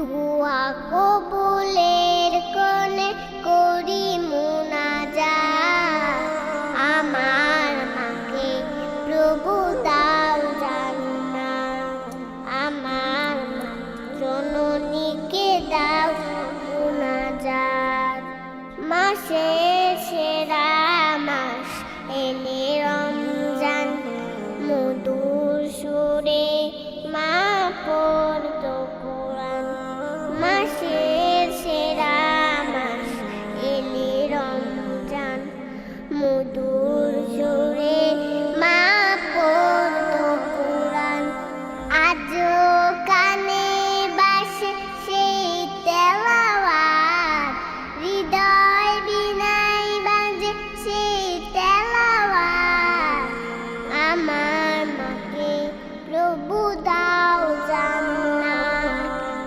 দোয়া কবুলের কোণে করি মুনাজা আমার মাকে প্রভু দাও জানা আমার জননীকে দাও মুনাজা মাসে সেরা মাস এলে Mom.